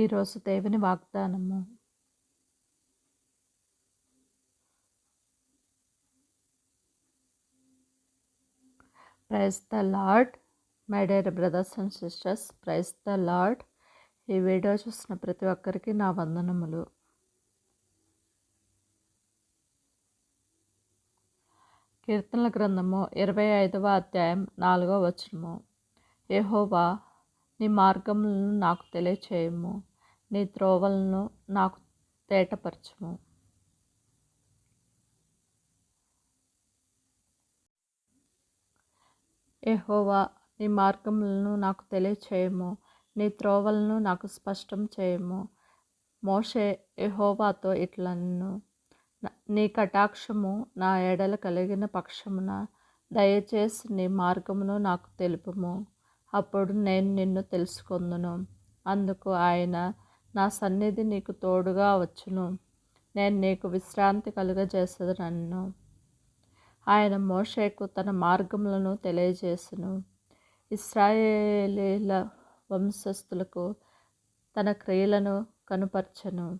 ఈరోజు దేవుని వాగ్దానము. Praise the Lord my dear brothers and sisters praise the Lord ఈ వీడియో చూసిన ప్రతి ఒక్కరికి నా వందనములు. కీర్తనల గ్రంథము ఇరవై ఐదవ అధ్యాయం నాలుగవ వచనము. యెహోవా నీ మార్గములను నాకు తెలియచేయము. నీ త్రోవలను నాకు తేటపరచము. ఎహోవా నీ మార్గములను నాకు తెలియచేయము. నీ త్రోవలను నాకు స్పష్టం చేయము. మోషే ఎహోవాతో ఇట్లను నీ కటాక్షము నా ఎడల కలిగిన పక్షమున దయచేసి నీ మార్గమును నాకు తెలుపుము. అప్పుడు నేను నిన్ను తెలుసుకొందును. అందుకు ఆయన నా సన్నిధి నీకు తోడుగా వచ్చును. నేను నీకు విశ్రాంతి కలుగజేసదనన్ను ఆయన మోషేకు తన మార్గములను తెలియజేసును. ఇస్రాయేలీల వంశస్థులకు తన క్రియలను కనుపరచను.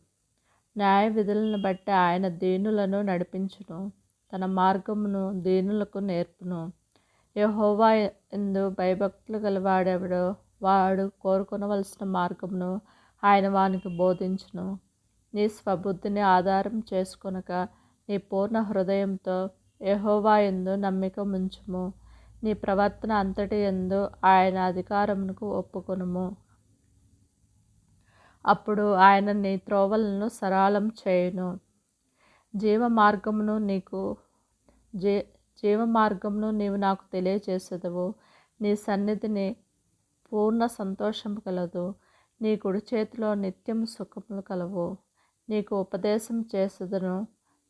న్యాయ విధులను బట్టి ఆయన దీనులను నడిపించును. తన మార్గమును దీనులకు నేర్పును. యహోవా ఎందు భయభక్తులు గలవాడెవడో వాడు కోరుకొనవలసిన మార్గమును ఆయన వానికి బోధించును. నీ స్వబుద్ధిని ఆధారం చేసుకొనక నీ పూర్ణ హృదయంతో యహోవా ఎందు నమ్మిక ముంచుము నీ ప్రవర్తన అంతటి ఎందు ఆయన అధికారమునకు ఒప్పుకొనుము. అప్పుడు ఆయన నీ త్రోవలను సరళం చేయును. జీవ మార్గమును నీకు జీ జీవ మార్గమును నీవు నాకు తెలియజేసేదవు. నీ సన్నిధిని పూర్ణ సంతోషం కలదు. నీ కుడి చేతిలో నిత్యం సుఖములు కలవు. నీకు ఉపదేశం చేసేదను.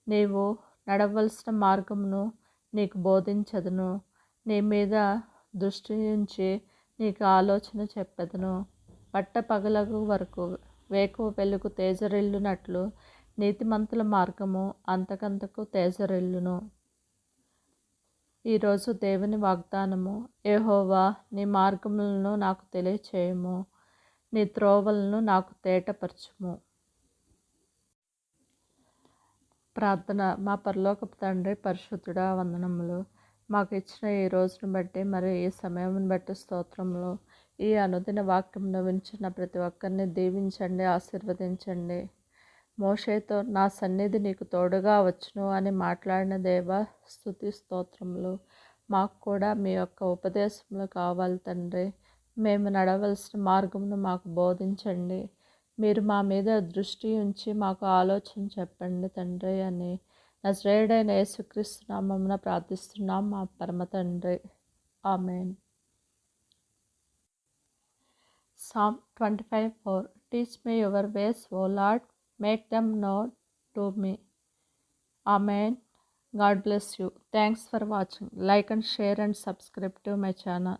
నీవు నడవలసిన మార్గమును నీకు బోధించదును. నీ మీద దృష్టి నుంచి నీకు ఆలోచన చెప్పదును. పట్ట పగలకు వరకు వేకువ వెలుగు తేజరిల్లునట్లు నీతిమంతుల మార్గము అంతకంతకు తేజరిల్లును. ఈరోజు దేవుని వాగ్దానము ఏహోవా నీ మార్గములను నాకు తెలియచేయము నీ త్రోవలను నాకు తేటపరచుము. ప్రార్థన. మా పరలోకపు తండ్రి పరిశుద్ధుడా వందనములు. మాకు ఇచ్చిన ఈ రోజును బట్టి మరి ఈ సమయం బట్టి స్తోత్రములు. ఈ అనుదిన వాక్యంను వించిన ప్రతి ఒక్కరిని దీవించండి ఆశీర్వదించండి. మోషేతో నా సన్నిధి నీకు తోడుగా వచ్చును అని మాట్లాడిన దేవ స్థుతి స్తోత్రములు. మాకు కూడా మీ యొక్క ఉపదేశములు కావాలి తండ్రి. మేము నడవలసిన మార్గమును మాకు బోధించండి. మీరు మా మీద దృష్టి ఉంచి మాకు ఆలోచన చెప్పండి తండ్రి అని నజరేయుడైన యేసుక్రీస్తు నామమున ప్రార్థిస్తున్నాం. మా పరమ తండ్రి. Amen. Psalm twenty five four. Teach me your ways O Lord Make them not to me. Amen. God bless you. Thanks for watching. Like and share and subscribe to my channel.